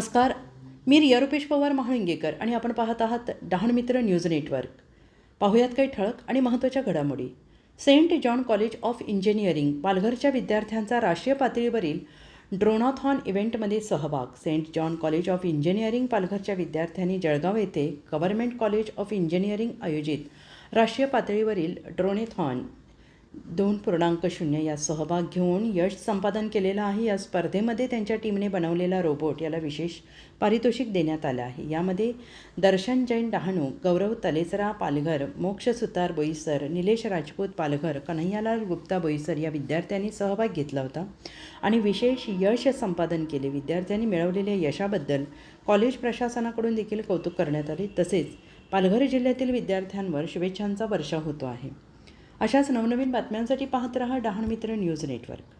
नमस्कार. मी रिया रुपेश पवार महाळिंगेकर आणि आपण पाहत आहात डहाणमित्र न्यूज नेटवर्क. पाहूयात काही ठळक आणि महत्त्वाच्या घडामोडी. Saint John college of engineering पालघरच्या विद्यार्थ्यांचा राष्ट्रीय पातळीवरील ड्रोनाथॉन इव्हेंटमध्ये सहभाग. Saint John college of engineering पालघरच्या विद्यार्थ्यांनी जळगाव येथे गव्हर्नमेंट कॉलेज ऑफ इंजिनिअरिंग आयोजित राष्ट्रीय पातळीवरील ड्रोनेथॉन दोन पूर्णांक शून्य यात सहभाग घेऊन यश संपादन केलेला आहे. या स्पर्धेमध्ये त्यांच्या टीमने बनवलेला रोबोट याला विशेष पारितोषिक देण्यात आलं आहे. यामध्ये दर्शन जैन डहाणू गौरव तलेसरा पालघर मोक्ष सुतार बोईसर निलेश राजपूत पालघर कन्हैयालाल गुप्ता बोईसर या विद्यार्थ्यांनी सहभाग घेतला होता आणि विशेष यश संपादन केले. विद्यार्थ्यांनी मिळवलेल्या यशाबद्दल कॉलेज प्रशासनाकडून देखील कौतुक करण्यात आले. तसेच पालघर जिल्ह्यातील विद्यार्थ्यांवर शुभेच्छांचा वर्षाव होतो आहे. अशाच नवनवीन बातम्यांसाठी पाहत रहा डहाणमित्र न्यूज नेटवर्क.